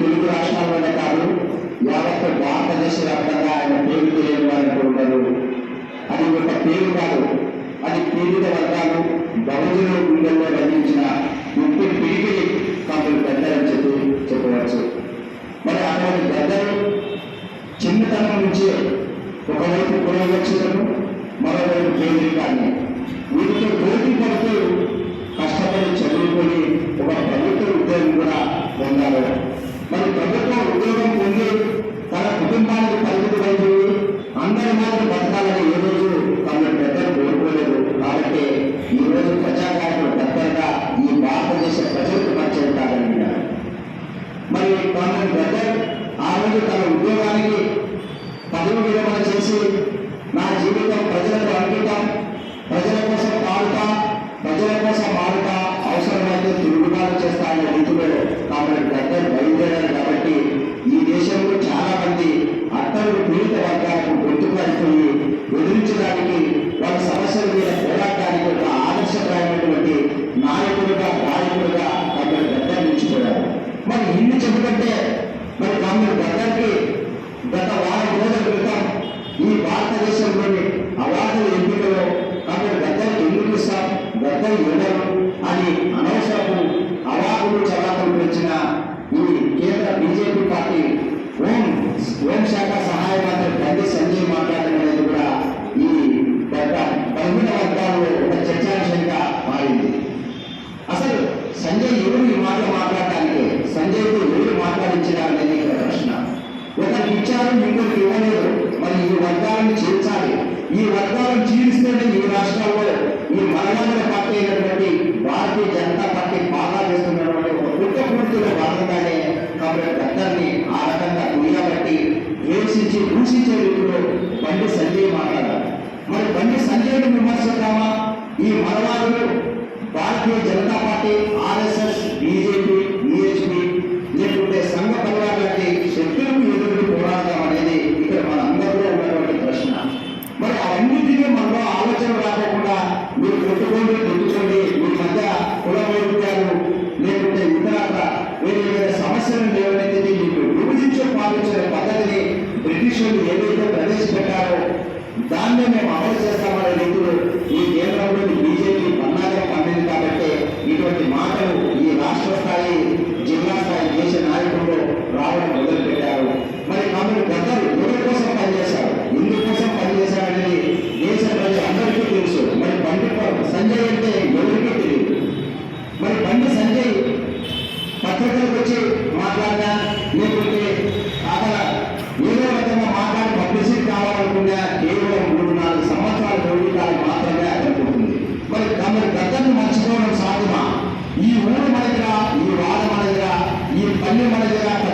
తెలుగు రాష్ట్రాల్లోనే కాదు యావత్ భారతదేశ వ్యాప్తంగా ఆయన పేరు తెలియని వారు ఉన్నారు అది ఒక పేరు కాదు అది పీడిత వర్గాలు బహుజన గుండెల్లో రచించిన ముక్కు పిడికిలి కాదు పెద్దలని చెప్పి చెప్పవచ్చు. మరి అటువంటి పెద్దలు చిన్నతనం నుంచే ఒకవైపు పురోగక్షతను మరోవైపు కేంద్రీకాన్ని కుటుంబానికి పరిమితి అయిపోయి అందరి మాత్రం బతకాలని ఏ రోజు తమ పెద్దలు కోరుకోలేదు. కాబట్టి ఈ రోజు ప్రజాకారులు పెద్దగా ఈ భారతదేశ ప్రజలకు పరిచయం ఉంటారని మరి కొందరు బ్రదర్ ఆ రోజు తన ఉద్యోగానికి పదవి విరమణ చేసి నా జీవితం ప్రజలకు అంకితం ప్రజల కోసం పాడుతా. భారతదేశంలోని అవార్డుల ఎంపికలో కాంగ్రెస్ గద్దలు ఎందుకు సార్ గద్దలు ఎవరు అని అనవసరపు అవార్డులు చలాకులు పెంచిన ఈ కేంద్ర బీజేపీ పార్టీ హోం హోం శాఖ సహాయ మంత్రి బండి సంజయ్ మాట్లాడడం అనేది కూడా ఈ పెద్ద బలహీన వర్గాల్లో ఒక చర్చాంశంగా మారింది. అసలు సంజయ్ ఎవరు ఈ మాట మాట్లాడటానికి? సంజయ్తో ఎవరు మాట్లాడించడం అనేది ప్రశ్న. ఒకరికి ఇచ్చారు ఇంకొకరికి ఇవ్వలేదు. మరి ఈ వర్గాలను చేర్చాలి. ఈ వర్గాలను చీలిస్తేనే ఈ రాష్ట్రాల్లో ఈ మరణాల పార్టీ అయినటువంటి భారతీయ జనతా పార్టీ బాగా చేస్తున్నటువంటి ఒక కుట్ర భాగంగానే కాబట్టి గద్దర్ని ఆ రకంగా దుయ్యబట్టి ద్వేషించి దూషించే రీతిలో బండి సంజయ్ మాట్లాడారు. మరి బండి సంజయ్ని విమర్శిద్దామా? ఈ మరవాదులు Bharatiya Janata Party RSS BJP ఇటువంటి మాటలు ఈ రాష్ట్ర స్థాయి జిల్లా స్థాయి దేశ నాయకులు రావడం మొదలుపెట్టారు. మరి మమ్మల్ని పెద్దలు ఎవరి కోసం పనిచేశారు? ఎందుకోసం పనిచేశారనేది దేశ ప్రజలు అందరికీ తెలుసు. మరి బండి సంజయ్ అంటే ఎవరికీ తెలియదు. మరి బండి సంజయ్ పత్రికలకు వచ్చి మాట్లాడినా లేకుంటే అక్కడ ఏదో విధంగా మాట్లాడి పబ్లిసిటీ కావాలనుకున్నా కేవలం మూడు నాలుగు సంవత్సరాల జీవితాలు మాత్రం ಈ ಊರು ಮಾಡಿದ್ರ ಈ ವಾರ ಮಾಡಿದ್ರ ಈ ಪಲ್ಯ ಮಾಡಿದ್ರ